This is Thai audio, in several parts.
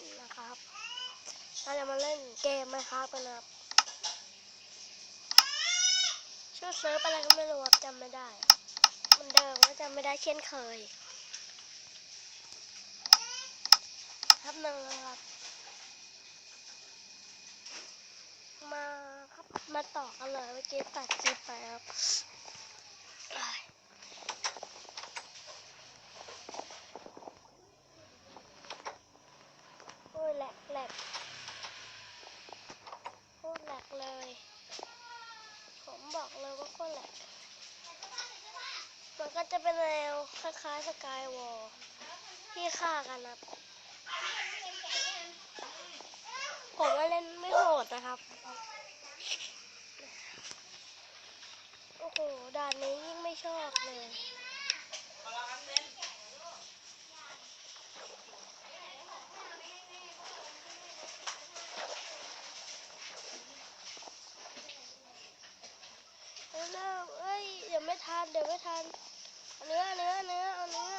นนะครับเราจะมาเล่นเกมไหมครับกันนะครับชื่อเซิร์ฟอะไรก็ไม่รู้จำไม่ได้มันเดิมก็จำไม่ได้เช่นเคย ครับหนึ่งครับ มาครับมาต่อกันเลยเมื่อกี้ตัดคลิปไปครับอ้ายโอ้ยแหลกแหลกโคตรแหลกเลย ผมบอกเลยว่าโคตรแหลกมันก็ จะเป็นแนวคล้ายๆสกายวอลที่ฆ่ากันนะผมว่าเล่นไม่โหดนะครับ โอ้โห ด่านนี้ยิ่งไม่ชอบเลยเร็วเร็วเอ้ยเดี๋ยวไม่ทัน เดี๋ยวไม่ทัน เนื้อเนื้อเนื้อเอาเนื้อ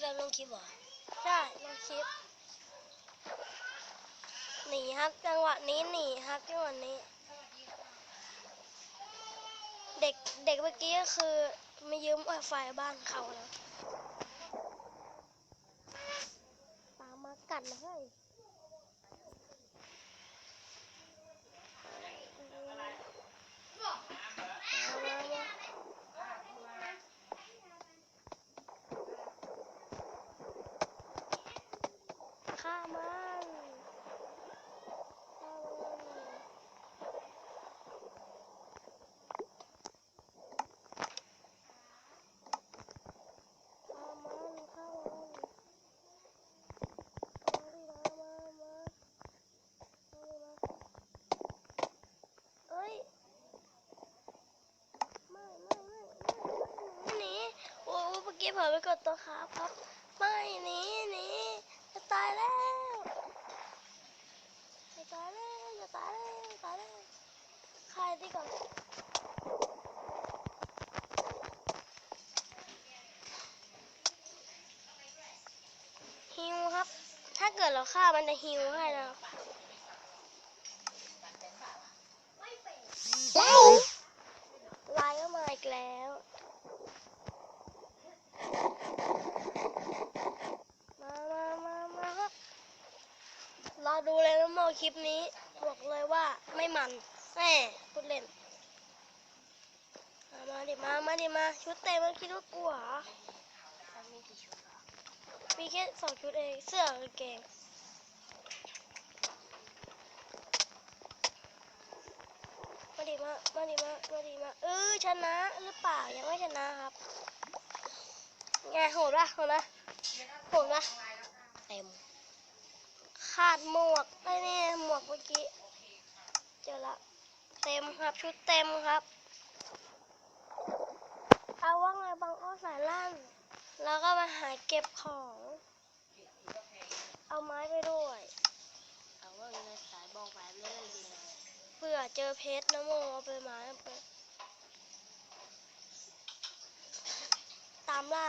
เราลงคลิปเหรอใช่ลงคลิปหนีครับจังหวะนี้หนีครับจังหวะนี้ เด็กเด็กเมื่อกี้ก็คือไม่ยืมไฟบ้านเขานะตามมากัดนะเฮ้ยมามามาฆ่ามันฆ่ามันฆ่ามันฆ่ามันมาดิมามามามาดิมาเอ้ย ไม่ไม่ไม่ไม่หนีโอ้ เมื่อกี้เผลอไปกดตัวขาครับ ไม่หนีหนีจะตายแล้วจะตายแล้วจะตายแล้วจะตายแล้วใครดีก่อนฮิวครับ ถ้าเกิดเราฆ่ามันจะฮิวให้นะครับลายก็มาอีกแล้ว มามามามาครับ รอดูเลยนะโมคลิปนี้ บอกเลยว่าไม่มันแม่พูดเล่นมามาดิมา มาดิมา ชุดเต็มมันคิดว่ากลัวเหรอมีกี่ชุดมีแค่สองชุดเองเสื้อกางเกงมาดิมา มาดิมา มาดิมา เออชนะหรือเปล่ายังไม่ชนะครับไงโหดปะโหดปะโหดปะเต็ม ขาดหมวกไอ้นี่หมวกเมื่อกี้ เจอละ เต็มครับ ชุดเต็มครับ เอาว่าไงบางอ้อสายล่างแล้วก็มาหาเก็บของ เอาไม้ไปด้วย เอาว่าในสายบอกแบบเล่นเลยเผื่อเจอเพชรนะโมเอาไปไม้เอาไปตามล่า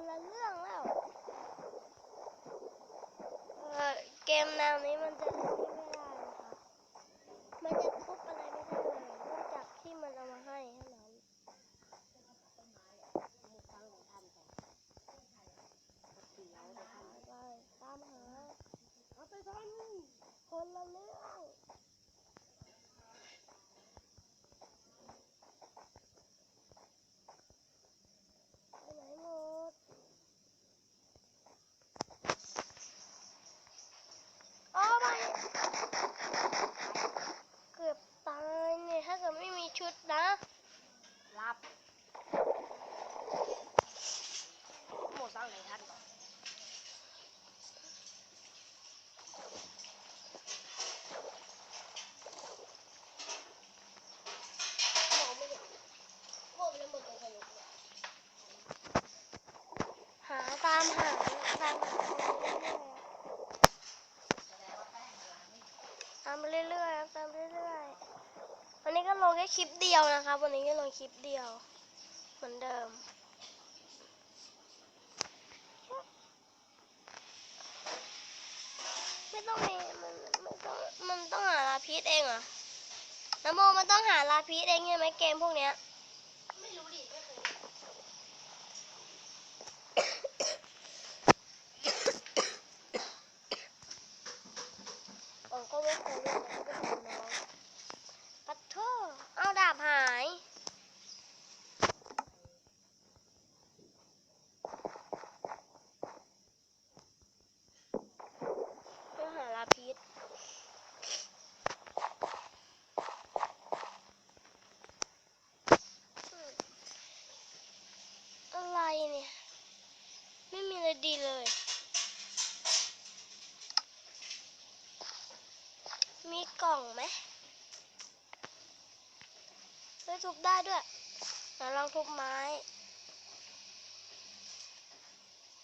คนละเรื่องแล้วเเกมแนวนี้มันจะเล่นไม่ได้นะครับ มันจะทุบอะไรไม่ได้เลยนอกจากที่มันเอามาให้เท่านั้น มุกฟังของท่านแต่เสียวแต่ท่าน ไปตามหาเอาไปทันคนละเรื่องไปไหนหมดโอ้ไม่เกือบตายเนี่ยถ้าเกิดไม่มีชุดนะ รับหมดสร้างไหนท่านก่อนมองไม่เห็นโคตรแล้วมันเป็นขยะเนี่ย หามหาตามหาตามไปเรื่อยๆตามไปเรื่อยๆวันนี้ก็ลงแค่คลิปเดียวนะครับ วันนี้ก็ลงคลิปเดียว เหมือนเดิมไม่ต้องมีมันไม่ต้องมันต้องหาลาพีชเองเหรอน้ำโมมันต้องหาลาพีชเองใช่ไหมเกมพวกเนี้ย ไม่รู้ดิไม่เคย ผมก็ไม่เคยเล่นนะก็เป็นน้องปัดโทเอาดาบหาย เพื่อหาลาพิษอะไรเนี่ย ไม่มีอะไรดีเลย มีกล่องไหมเฮ้ย ทุบได้ด้วยเราลองทุบไม้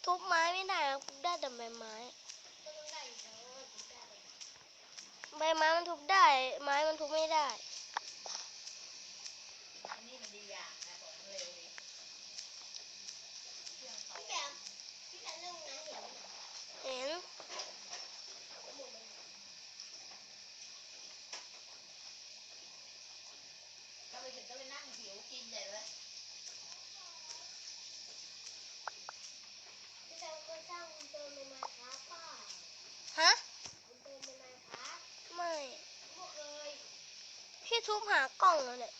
ทุบไม้ไม่ได้ทุบได้แต่ใบไม้ใบไม้มันทุบได้ ไม้มันทุบไม่ได้เห็น เห็น ก็ไป ถึงก็ไปนั่งหิวกินใหญ่เลยพี่แกมเคยสร้างบุญเติมในมาครับป้าฮะบุญเติมในมาครับไม่พวกเคยพี่ทุบหากล่องแล้วเนี่ย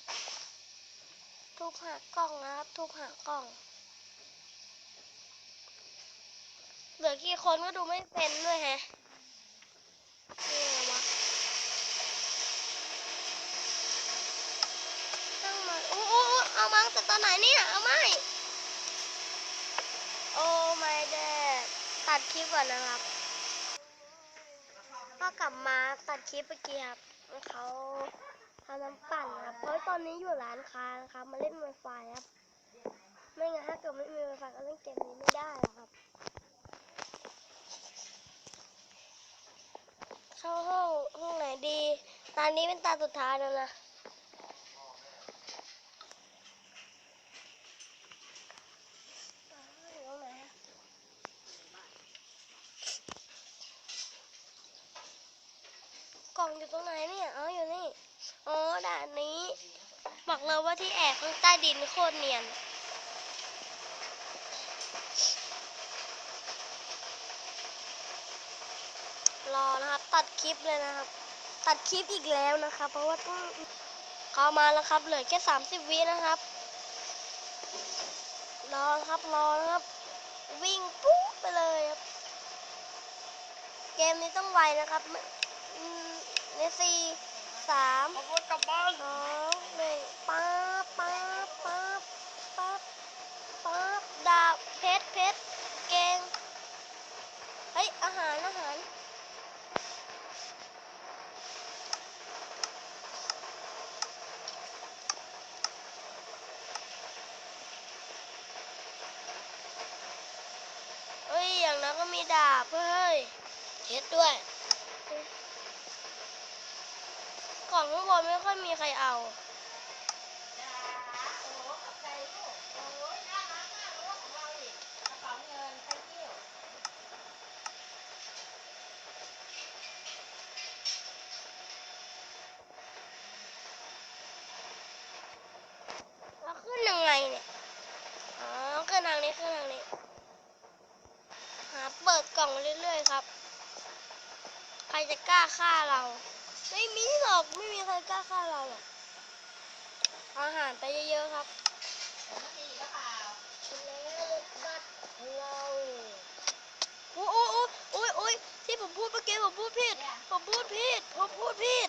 ทุบหากล่องนะครับทุบหากล่องเหลือกี่คนก็ดูไม่เป็นด้วยแฮะนี่ไงวะตั้งมาอู้อู้อู้เอามา ตอนไหนเนี่ยเอาไม่ โอ้ไม่เดดตัดคลิปก่อนนะครับก็กลับมาตัดคลิปเมื่อกี้ครับเขาทำน้ำปั่นครับเพราะตอนนี้อยู่ร้านค้านะครับ มาเล่น Wi-Fi ครับ ไม่งั้นถ้าเกิดไม่มี Wi-Fi ก็เล่นเกมนี้ไม่ได้หรอกครับ เข้าห้องห้องไหนดี ตอนนี้เป็นตาสุดท้ายแล้วนะอ่าอยู่ตรงไหนอะกล่องอยู่ตรงไหนเนี่ยอ๋ออยู่นี่ อ๋อด่านนี้ บอกเลยว่าที่แอบ ข้างใต้ดินโคตรเนียน รอนะครับ ตัดคลิปเลยนะครับ ตัดคลิปอีกแล้วนะครับ เพราะว่าต้องเข้ามาแล้วครับ เหลือแค่สามสิบวินะครับ รอนครับ รอนะครับ วิ่งปุ๊บไปเลยครับ เกมนี้ต้องไวนะครับไม่อืมในสี่ สามขบวนกลับบ้านสองหนึ่งป๊าบป๊าบป๊าบป๊าบป๊าบดาบเพชรเพชรเกงเฮ้ยอาหารอาหารเฮ้ยอย่างนั้นก็มีดาบเฮ้ยเพชรด้วย กล่องข้างบนไม่ค่อยมีใครเอาเราขึ้นยังไงเนี่ย อ๋อขึ้นทางนี้ขึ้นทางนี้ หาเปิดกล่องเรื่อยๆครับ ใครจะกล้าฆ่าเรา ไม่มีหรอกไม่มีใครกล้าฆ่าเราหรอกเอาอาหารไปเยอะๆครับผมไม่ดีหรือเปล่าแล้วบัตรเราโอ้โอ้โอ้โอ้ยโอ้ยที่ผมพูดเมื่อกี้ผมพูดผิด ผมพูดผิด ผมพูดผิด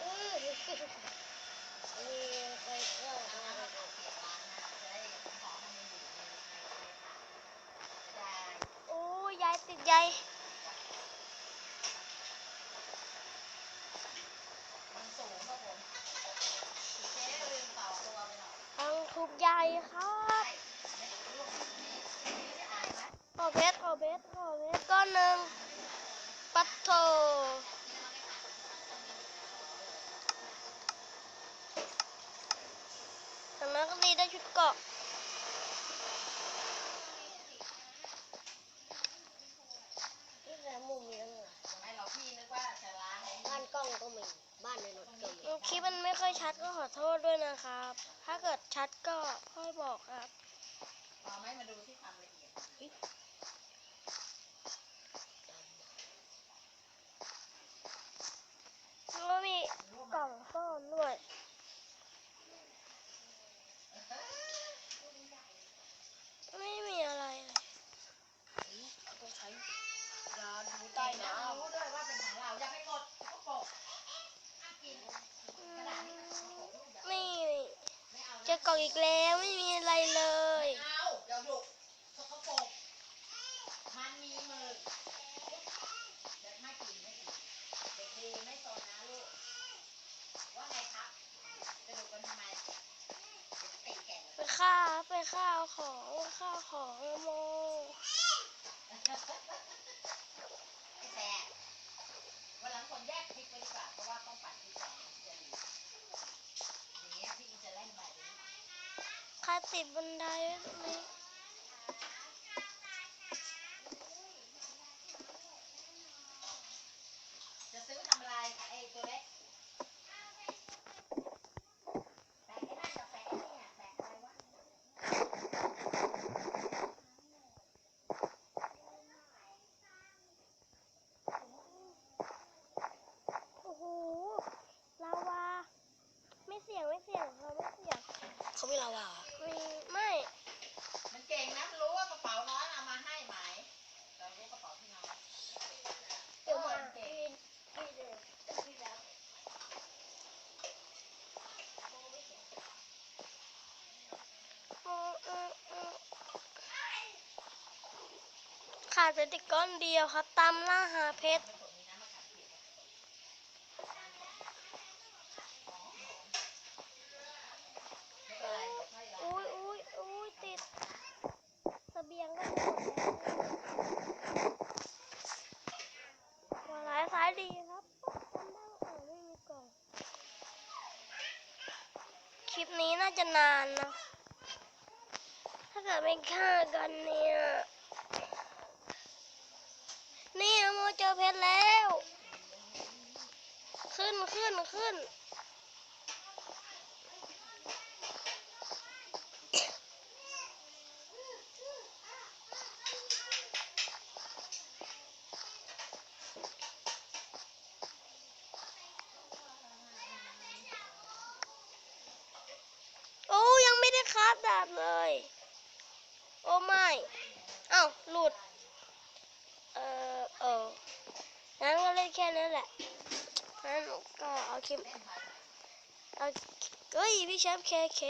อือนี่ใครก็ เอามาเอาเก็บร้านนะจะได้ของมันยังอยู่ในในในถาดจะได้ โอ้ยยายติด ใยมันสูงครับผมเจ๊ลืมต่ตัวไปหน่อยทางทุบใยครับไม่ได้ลูกนี่ไม่ได้อ่านมาเพชรขอเพชรขอเพชรก้อนหนึ่งปัดโถจากนั้นก็ดีได้ชุดเกาะ ที่แรมุมมีทั้งหมด ไม่หรอกพี่นึกว่าจะล้างไอ้ บ้านกล้องก็มี บ้านในรถก็มี คลิปมัน ไม่ค่อยชัดก็ขอโทษด้วยนะครับ ถ้าเกิดชัดก็ค่อยบอกครับเอาไหมมาดูที่ความละเอียดแล้วก็มีกล่องซ่อนด้วยไม่มีอะไรเลยต้องใช้ยาดูใต้ใต้น้น้รู้ด้วยว่าเป็นของเรา อย่าไปกดก็ปกห้ามกิน กระดาษนี่มันสกปรกลูกอย่า นี่ ไม่เอา เจอกล่องอีกแล้วไม่มีอะไรเลยเอาเดี๋ยวดุสกปรกมันมีมือเด็กไม่กินไม่กินเด็กดีไม่สนนะลูกว่าไงครับจะดุกันทำไมเดี๋ยวตีแก่ไปฆ่าไปฆ่าเอาของไปฆ่าของโม ไอ้แสบวันหลังคนแยกพริกไว้ดีกว่า เพราะว่าต้องปั่นพริกก่อนถึงจะดีอย่างเงี้ยพี่อินจะเล่นแบบนี้ ใครติดบันไดไว้ตรงนี้ จะซื้อทำอะไรไอ้ตัวเล็กแปะไอ้นั่นกับแปะไอ้เนี่ยแปะอะไรวะ โอ้โหลาวา ไม่เสี่ยงไม่เสี่ยงเราไม่เสี่ยงำเขามีลาวา มีไม่ มันเก่งนะมันรู้ว่ากระเป๋าน้อยเอามาให้ไหมเรารู้กระเป๋าพี่น้อย เดี๋ยวมา เก่ง พี่เดินพี่แล้ว อืมอืมอืม ขาดไปติดก้อนเดียวครับ ตามล่าหาเพชรอุ้ยอุ้ยอุ้ยติดเสบียงก็หมดแล้วหัวร้ายซ้ายดีครับไม่มีกล่องคลิปนี้น่าจะนานนะ ถ้าเกิดไม่ฆ่ากันเนี่ย นี่โมเจอเพชรแล้ว ขึ้นขึ้นขึ้น โอ้ยังไม่ได้คาบดาบเลย โอ้ไม่ เอ้าหลุด เออเอองั้นก็เล่นแค่นั้นแหละงั้นก็เอาคลิปเอาเฮ้ยพี่แชมป์เคเค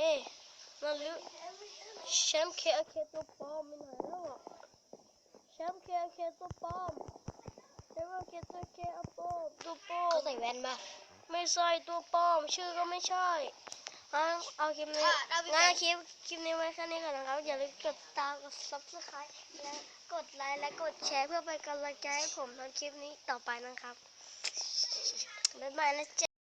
มาลุ้แชมป์เคเคตัวปลอมไปไหนแล้วอะแชมป์เคเคตัวปลอมแชมป์เคตัวเคอัปโปมตัวปลอเขามใส่แว่นป่ะไม่ใช่ตัวปลอมชื่อก็ไม่ใช่งั้นเอาคลิปนี้ค่ะได้พี่งั้นแบงค์คลิปคลิปนี้ไว้แค่นี้ก่อนนะครับอย่าลืมกดติดตามกด subscribe และ กดไลค์และกดแชร์เพื่อเป็นกำลังใจให้ผมทำคลิปนี้ต่อไปนะครับบ๊ายบายนะจ๊ะ